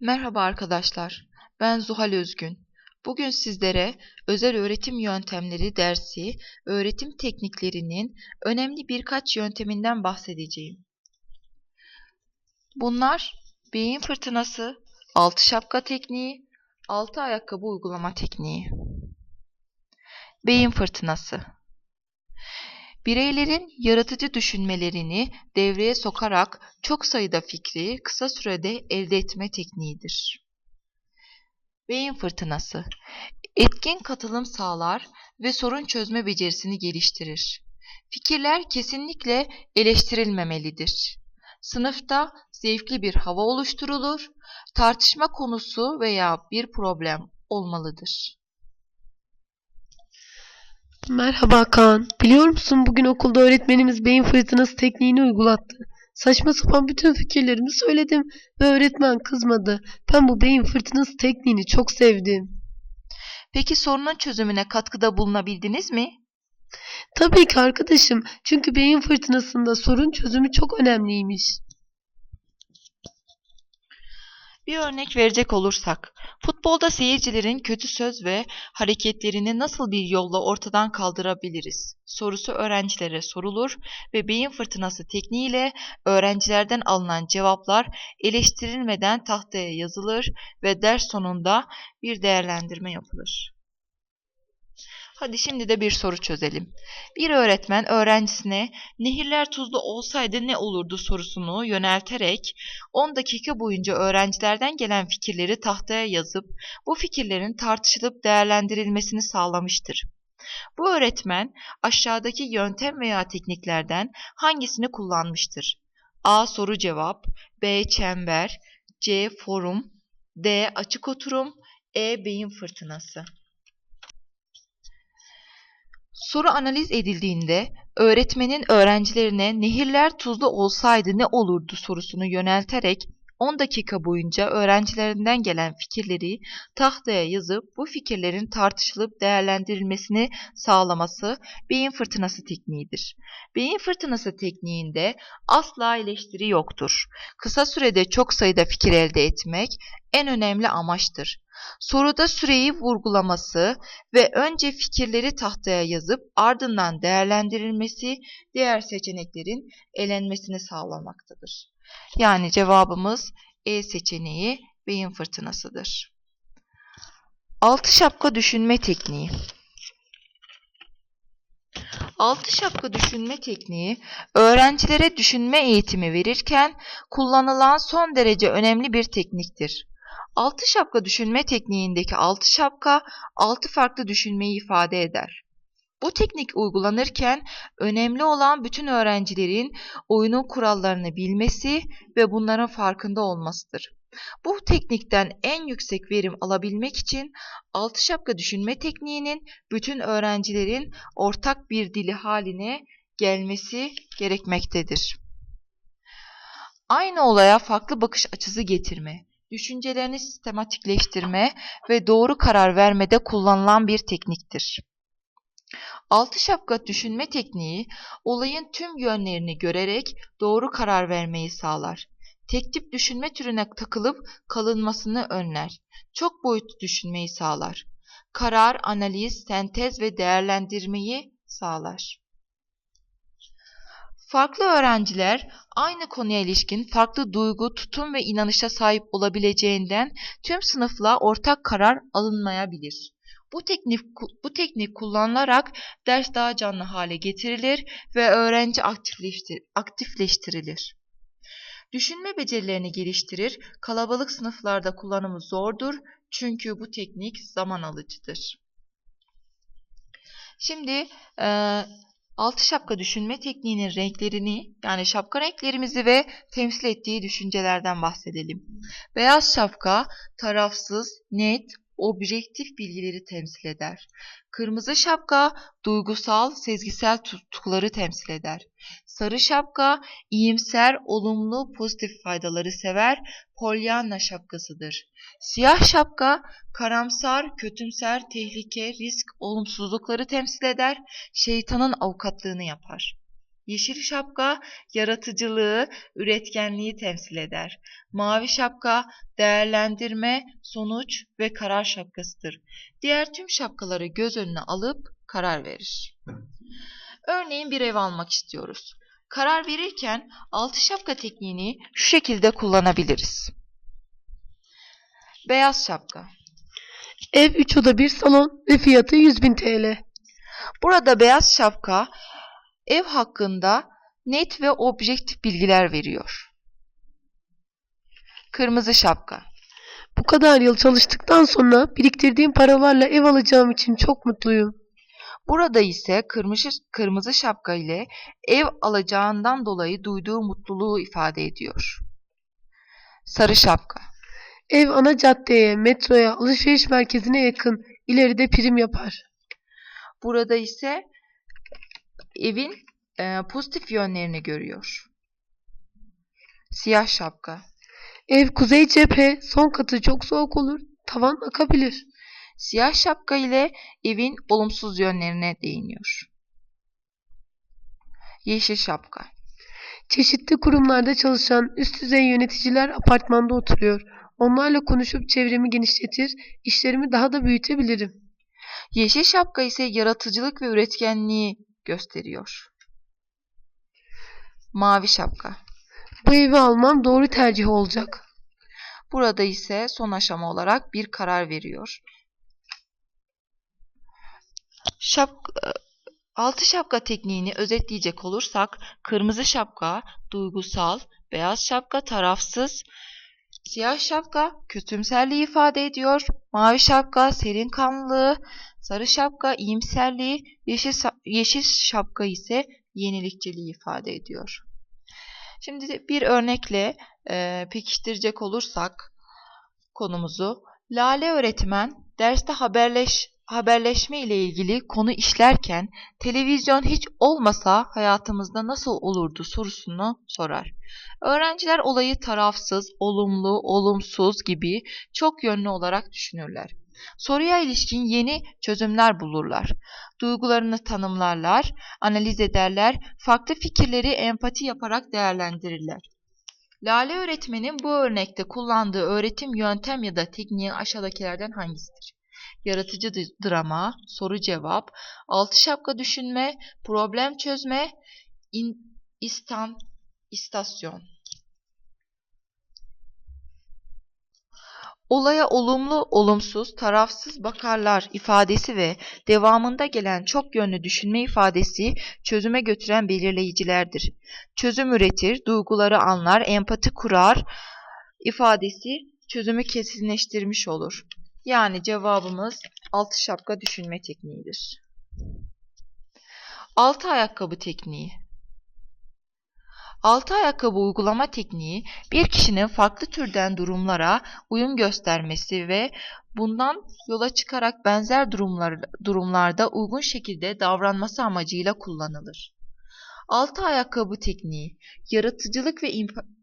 Merhaba arkadaşlar, ben Zuhal Özgün. Bugün sizlere özel öğretim yöntemleri dersi, öğretim tekniklerinin önemli birkaç yönteminden bahsedeceğim. Bunlar beyin fırtınası, altı şapka tekniği, altı ayakkabı uygulama tekniği. Beyin fırtınası Bireylerin yaratıcı düşünmelerini devreye sokarak çok sayıda fikri kısa sürede elde etme tekniğidir. Beyin fırtınası etkin katılım sağlar ve sorun çözme becerisini geliştirir. Fikirler kesinlikle eleştirilmemelidir. Sınıfta zevkli bir hava oluşturulur, tartışma konusu veya bir problem olmalıdır. Merhaba Kaan. Biliyor musun bugün okulda öğretmenimiz beyin fırtınası tekniğini uygulattı. Saçma sapan bütün fikirlerimi söyledim ve öğretmen kızmadı. Ben bu beyin fırtınası tekniğini çok sevdim. Peki sorunun çözümüne katkıda bulunabildiniz mi? Tabii ki arkadaşım. Çünkü beyin fırtınasında sorun çözümü çok önemliymiş. Bir örnek verecek olursak, futbolda seyircilerin kötü söz ve hareketlerini nasıl bir yolla ortadan kaldırabiliriz sorusu öğrencilere sorulur ve beyin fırtınası tekniğiyle öğrencilerden alınan cevaplar eleştirilmeden tahtaya yazılır ve ders sonunda bir değerlendirme yapılır. Hadi şimdi de bir soru çözelim. Bir öğretmen öğrencisine nehirler tuzlu olsaydı ne olurdu sorusunu yönelterek 10 dakika boyunca öğrencilerden gelen fikirleri tahtaya yazıp bu fikirlerin tartışılıp değerlendirilmesini sağlamıştır. Bu öğretmen aşağıdaki yöntem veya tekniklerden hangisini kullanmıştır? A. Soru cevap B. Çember C. Forum D. Açık oturum E. Beyin fırtınası Soru analiz edildiğinde öğretmenin öğrencilerine nehirler tuzlu olsaydı ne olurdu sorusunu yönelterek 10 dakika boyunca öğrencilerinden gelen fikirleri tahtaya yazıp bu fikirlerin tartışılıp değerlendirilmesini sağlaması beyin fırtınası tekniğidir. Beyin fırtınası tekniğinde asla eleştiri yoktur. Kısa sürede çok sayıda fikir elde etmek en önemli amaçtır. Soruda süreyi vurgulaması ve önce fikirleri tahtaya yazıp ardından değerlendirilmesi diğer seçeneklerin elenmesini sağlamaktadır. Yani cevabımız E seçeneği beyin fırtınasıdır. Altı şapka düşünme tekniği. Altı şapka düşünme tekniği öğrencilere düşünme eğitimi verirken kullanılan son derece önemli bir tekniktir. Altı şapka düşünme tekniğindeki altı şapka altı farklı düşünmeyi ifade eder. Bu teknik uygulanırken önemli olan bütün öğrencilerin oyunun kurallarını bilmesi ve bunların farkında olmasıdır. Bu teknikten en yüksek verim alabilmek için altı şapka düşünme tekniğinin bütün öğrencilerin ortak bir dili haline gelmesi gerekmektedir. Aynı olaya farklı bakış açısı getirme, düşüncelerini sistematikleştirme ve doğru karar vermede kullanılan bir tekniktir. Altı şapka düşünme tekniği olayın tüm yönlerini görerek doğru karar vermeyi sağlar. Tek tip düşünme türüne takılıp kalınmasını önler. Çok boyutlu düşünmeyi sağlar. Karar, analiz, sentez ve değerlendirmeyi sağlar. Farklı öğrenciler aynı konuya ilişkin farklı duygu, tutum ve inanışa sahip olabileceğinden tüm sınıfla ortak karar alınmayabilir. Bu teknik, bu teknik kullanılarak ders daha canlı hale getirilir ve öğrenci aktifleştir, aktifleştirilir. Düşünme becerilerini geliştirir, kalabalık sınıflarda kullanımı zordur çünkü bu teknik zaman alıcıdır. Şimdi e, altı şapka düşünme tekniğinin renklerini yani şapka renklerimizi ve temsil ettiği düşüncelerden bahsedelim. Beyaz şapka tarafsız, net, objektif bilgileri temsil eder. Kırmızı şapka duygusal, sezgisel tutkuları temsil eder. Sarı şapka iyimser, olumlu, pozitif faydaları sever, polyanna şapkasıdır. Siyah şapka karamsar, kötümser, tehlike, risk, olumsuzlukları temsil eder, şeytanın avukatlığını yapar. Yeşil şapka yaratıcılığı, üretkenliği temsil eder. Mavi şapka değerlendirme, sonuç ve karar şapkasıdır. Diğer tüm şapkaları göz önüne alıp karar verir. Örneğin bir ev almak istiyoruz. Karar verirken altı şapka tekniğini şu şekilde kullanabiliriz. Beyaz şapka. Ev 3 oda 1 salon ve fiyatı 100.000 TL. Burada beyaz şapka ev hakkında net ve objektif bilgiler veriyor. Kırmızı şapka. Bu kadar yıl çalıştıktan sonra biriktirdiğim paralarla ev alacağım için çok mutluyum. Burada ise kırmızı, kırmızı şapka ile ev alacağından dolayı duyduğu mutluluğu ifade ediyor. Sarı şapka. Ev ana caddeye, metroya, alışveriş merkezine yakın. İleride prim yapar. Burada ise evin e, pozitif yönlerini görüyor. Siyah şapka. Ev kuzey cephe, son katı çok soğuk olur, tavan akabilir. Siyah şapka ile evin olumsuz yönlerine değiniyor. Yeşil şapka. Çeşitli kurumlarda çalışan üst düzey yöneticiler apartmanda oturuyor. Onlarla konuşup çevremi genişletir, işlerimi daha da büyütebilirim. Yeşil şapka ise yaratıcılık ve üretkenliği gösteriyor. Mavi şapka. Bu evi almam doğru tercih olacak. Burada ise son aşama olarak bir karar veriyor. Şap, altı şapka tekniğini özetleyecek olursak kırmızı şapka duygusal, beyaz şapka tarafsız, siyah şapka kötümserliği ifade ediyor, mavi şapka serin kanlılığı, sarı şapka iyimserliği, yeşil, yeşil şapka ise yenilikçiliği ifade ediyor. Şimdi bir örnekle e, pekiştirecek olursak konumuzu, Lale öğretmen derste haberleş haberleşme ile ilgili konu işlerken televizyon hiç olmasa hayatımızda nasıl olurdu sorusunu sorar. Öğrenciler olayı tarafsız, olumlu, olumsuz gibi çok yönlü olarak düşünürler. Soruya ilişkin yeni çözümler bulurlar. Duygularını tanımlarlar, analiz ederler, farklı fikirleri empati yaparak değerlendirirler. Lale öğretmenin bu örnekte kullandığı öğretim yöntem ya da tekniği aşağıdakilerden hangisidir? Yaratıcı drama, soru cevap, altı şapka düşünme, problem çözme, in, istan, istasyon. Olaya olumlu, olumsuz, tarafsız bakarlar ifadesi ve devamında gelen çok yönlü düşünme ifadesi çözüme götüren belirleyicilerdir. Çözüm üretir, duyguları anlar, empati kurar ifadesi çözümü kesinleştirmiş olur. Yani cevabımız altı şapka düşünme tekniğidir. Altı ayakkabı tekniği Altı ayakkabı uygulama tekniği bir kişinin farklı türden durumlara uyum göstermesi ve bundan yola çıkarak benzer durumlar, durumlarda uygun şekilde davranması amacıyla kullanılır. Altı ayakkabı tekniği yaratıcılık ve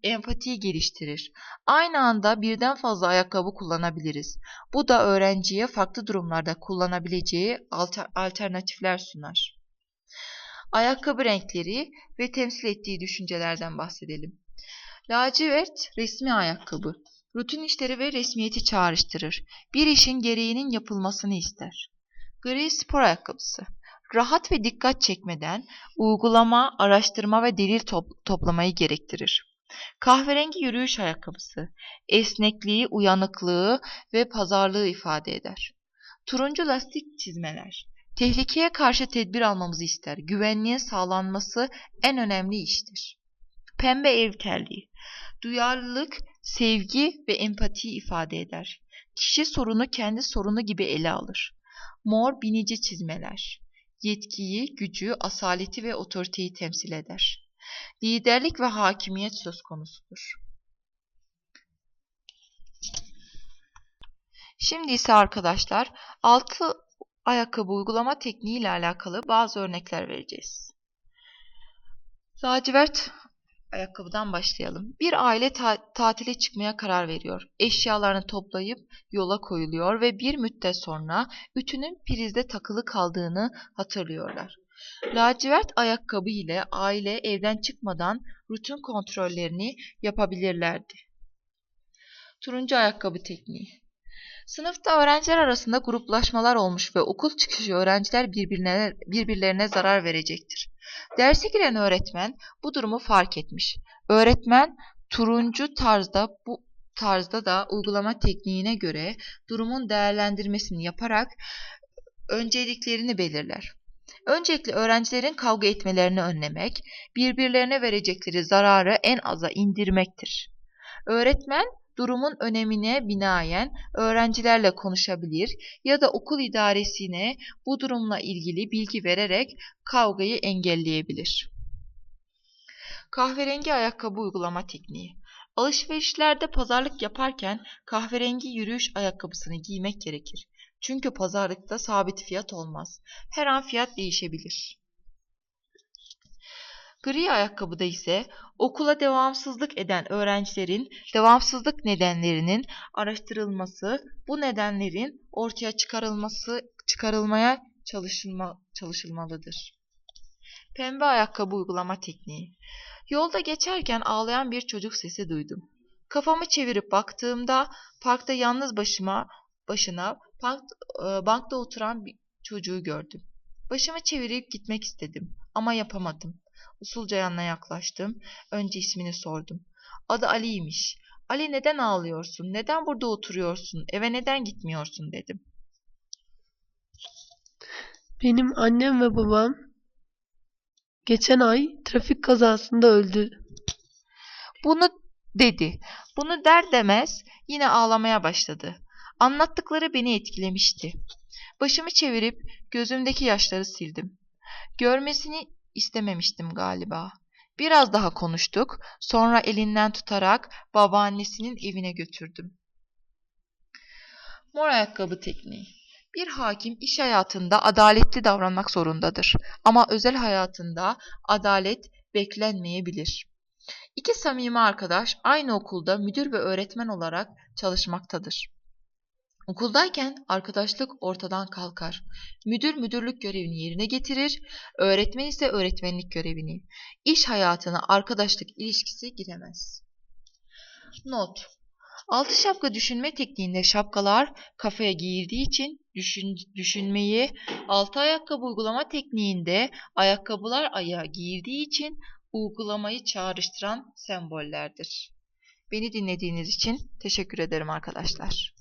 empatiyi geliştirir. Aynı anda birden fazla ayakkabı kullanabiliriz. Bu da öğrenciye farklı durumlarda kullanabileceği alternatifler sunar. Ayakkabı renkleri ve temsil ettiği düşüncelerden bahsedelim. Lacivert resmi ayakkabı. Rutin işleri ve resmiyeti çağrıştırır. Bir işin gereğinin yapılmasını ister. Gri spor ayakkabısı. Rahat ve dikkat çekmeden uygulama, araştırma ve delil top toplamayı gerektirir. Kahverengi yürüyüş ayakkabısı. Esnekliği, uyanıklığı ve pazarlığı ifade eder. Turuncu lastik çizmeler. Tehlikeye karşı tedbir almamızı ister. Güvenliğin sağlanması en önemli iştir. Pembe ev terliği. Duyarlılık, sevgi ve empati ifade eder. Kişi sorunu kendi sorunu gibi ele alır. Mor binici çizmeler. Yetkiyi, gücü, asaleti ve otoriteyi temsil eder. Liderlik ve hakimiyet söz konusudur. Şimdi ise arkadaşlar altı ayakkabı uygulama tekniği ile alakalı bazı örnekler vereceğiz. Lacivert ayakkabıdan başlayalım. Bir aile ta tatile çıkmaya karar veriyor. Eşyalarını toplayıp yola koyuluyor ve bir müddet sonra ütünün prizde takılı kaldığını hatırlıyorlar. Lacivert ayakkabı ile aile evden çıkmadan rutin kontrollerini yapabilirlerdi. Turuncu ayakkabı tekniği. Sınıfta öğrenciler arasında gruplaşmalar olmuş ve okul çıkışı öğrenciler birbirine, birbirlerine zarar verecektir. Derse giren öğretmen bu durumu fark etmiş. Öğretmen turuncu tarzda bu tarzda da uygulama tekniğine göre durumun değerlendirmesini yaparak önceliklerini belirler. Öncelikle öğrencilerin kavga etmelerini önlemek, birbirlerine verecekleri zararı en aza indirmektir. Öğretmen durumun önemine binaen öğrencilerle konuşabilir ya da okul idaresine bu durumla ilgili bilgi vererek kavgayı engelleyebilir. Kahverengi ayakkabı uygulama tekniği. Alışverişlerde pazarlık yaparken kahverengi yürüyüş ayakkabısını giymek gerekir. Çünkü pazarlıkta sabit fiyat olmaz. Her an fiyat değişebilir. Gri ayakkabıda ise okula devamsızlık eden öğrencilerin devamsızlık nedenlerinin araştırılması, bu nedenlerin ortaya çıkarılması çıkarılmaya çalışılma, çalışılmalıdır. Pembe ayakkabı uygulama tekniği. Yolda geçerken ağlayan bir çocuk sesi duydum. Kafamı çevirip baktığımda parkta yalnız başıma başına bank, e, bankta oturan bir çocuğu gördüm. Başımı çevirip gitmek istedim ama yapamadım. Usulca yanına yaklaştım. Önce ismini sordum. Adı Ali'ymiş. Ali neden ağlıyorsun? Neden burada oturuyorsun? Eve neden gitmiyorsun dedim. Benim annem ve babam geçen ay trafik kazasında öldü. Bunu dedi. Bunu der demez yine ağlamaya başladı. Anlattıkları beni etkilemişti. Başımı çevirip gözümdeki yaşları sildim. Görmesini istememiştim galiba. Biraz daha konuştuk. Sonra elinden tutarak babaannesinin evine götürdüm. Mor ayakkabı tekniği. Bir hakim iş hayatında adaletli davranmak zorundadır. Ama özel hayatında adalet beklenmeyebilir. İki samimi arkadaş aynı okulda müdür ve öğretmen olarak çalışmaktadır. Okuldayken arkadaşlık ortadan kalkar. Müdür müdürlük görevini yerine getirir, öğretmen ise öğretmenlik görevini. İş hayatına arkadaşlık ilişkisi giremez. Not Altı şapka düşünme tekniğinde şapkalar kafaya giyildiği için düşün, düşünmeyi, altı ayakkabı uygulama tekniğinde ayakkabılar ayağa giyildiği için uygulamayı çağrıştıran sembollerdir. Beni dinlediğiniz için teşekkür ederim arkadaşlar.